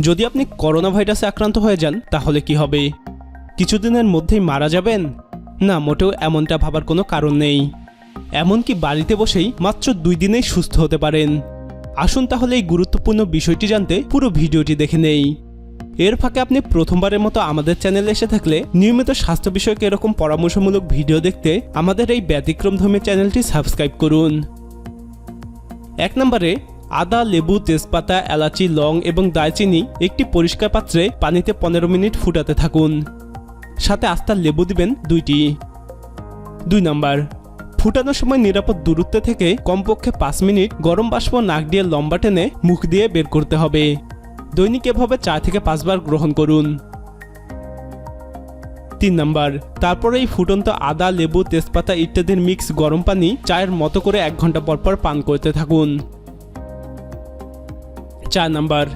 যদি আপনি করোনা ভাইরাসে আক্রান্ত হয়ে যান, তাহলে কি হবে? কিছুদিনের মধ্যেই মারা যাবেন? না, মোটেও এমনটা ভাবার কোনো কারণ নেই। এমনকি বাড়িতে বসেই মাত্র দুই দিনেই সুস্থ হতে পারেন। আসুন তাহলে এই গুরুত্বপূর্ণ বিষয়টি জানতে পুরো ভিডিওটি দেখে নেই। এর ফাঁকে আপনি প্রথমবারের মতো আমাদের চ্যানেলে এসে থাকলে নিয়মিত স্বাস্থ্য বিষয়ক এরকম পরামর্শমূলক ভিডিও দেখতে আমাদের এই ব্যতিক্রমধর্মী চ্যানেলটি সাবস্ক্রাইব করুন। এক নম্বরে আদা, লেবু, তেজপাতা, এলাচি, লং এবং দারচিনি একটি পরিষ্কার পাত্রে পানিতে পনেরো মিনিট ফুটাতে থাকুন। সাথে আস্তার লেবু দিবেন দুইটি। দুই নাম্বার, ফুটানোর সময় নিরাপদ দূরত্বে থেকে কমপক্ষে পাঁচ মিনিট গরম বাষ্প নাক দিয়ে লম্বা টেনে মুখ দিয়ে বের করতে হবে। দৈনিক এভাবে চার থেকে পাঁচবার গ্রহণ করুন। তিন নাম্বার, তারপরে এই ফুটন্ত আদা, লেবু, তেজপাতা ইত্যাদির মিক্স গরম পানি চায়ের মতো করে এক ঘণ্টা পর পর পান করতে থাকুন। চার নাম্বার।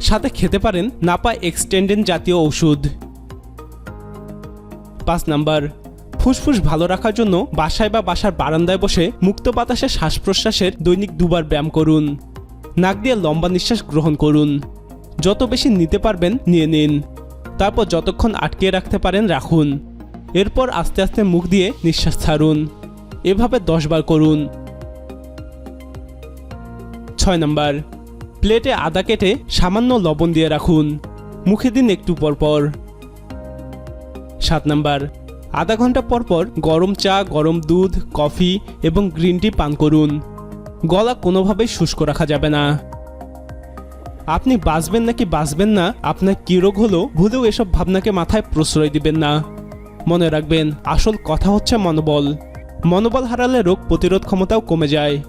সাথে খেতে পারেন নাপা এক্সটেন্ডেন জাতীয় ওষুধ পাঁচ নাম্বার, ফুসফুস ভালো রাখার জন্য বাসায় বা বাসার বারান্দায় বসে মুক্ত বাতাসে শ্বাস প্রশ্বাসের দৈনিক দুবার ব্যায়াম করুন। নাক দিয়ে লম্বা নিঃশ্বাস গ্রহণ করুন। যত বেশি নিতে পারবেন, নিয়ে নিন। তারপর যতক্ষণ আটকে রাখতে পারেন, রাখুন। এরপর আস্তে আস্তে মুখ দিয়ে নিঃশ্বাস ছাড়ুন। এভাবে দশ বার করুন। ছয় নম্বর প্লেটে আদা কেটে সামান্য লবণ দিয়ে রাখুন। মুখে দিন একটু পর পর। সাত নাম্বার, আধা ঘণ্টা পর পর গরম চা, গরম দুধ, কফি এবং গ্রিন টি পান করুন। গলা কোনোভাবেই শুষ্ক রাখা যাবে না। আপনি বাঁচবেন নাকি বাঁচবেন না, আপনার কী রোগ হলো ভুলেও এসব ভাবনাকে মাথায় প্রশ্রয় দিবেন না। মনে রাখবেন, আসল কথা হচ্ছে মনোবল। মনোবল হারালে রোগ প্রতিরোধ ক্ষমতাও কমে যায়।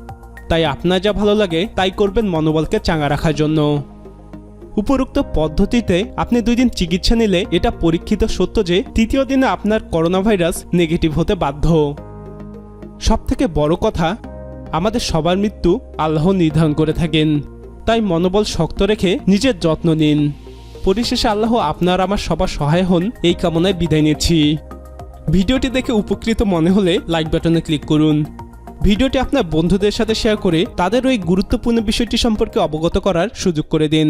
তাই আপনার যা ভালো লাগে তাই করবেন মনোবলকে চাঙা রাখার জন্য। উপরোক্ত পদ্ধতিতে আপনি দুই দিন চিকিৎসা নিলে এটা পরীক্ষিত সত্য যে তৃতীয় দিনে আপনার করোনা ভাইরাস নেগেটিভ হতে বাধ্য। সব থেকে বড় কথা, আমাদের সবার মৃত্যু আল্লাহ নির্ধারণ করে থাকেন। তাই মনোবল শক্ত রেখে নিজের যত্ন নিন। পরিশেষে আল্লাহ আপনার আমার সবার সহায় হন, এই কামনায় বিদায় নিচ্ছি। ভিডিওটি দেখে উপকৃত মনে হলে লাইক বাটনে ক্লিক করুন। ভিডিওটি আপনার বন্ধুদের সাথে শেয়ার করে তাদের ওই গুরুত্বপূর্ণ বিষয়টি সম্পর্কে অবগত করার সুযোগ করে দিন।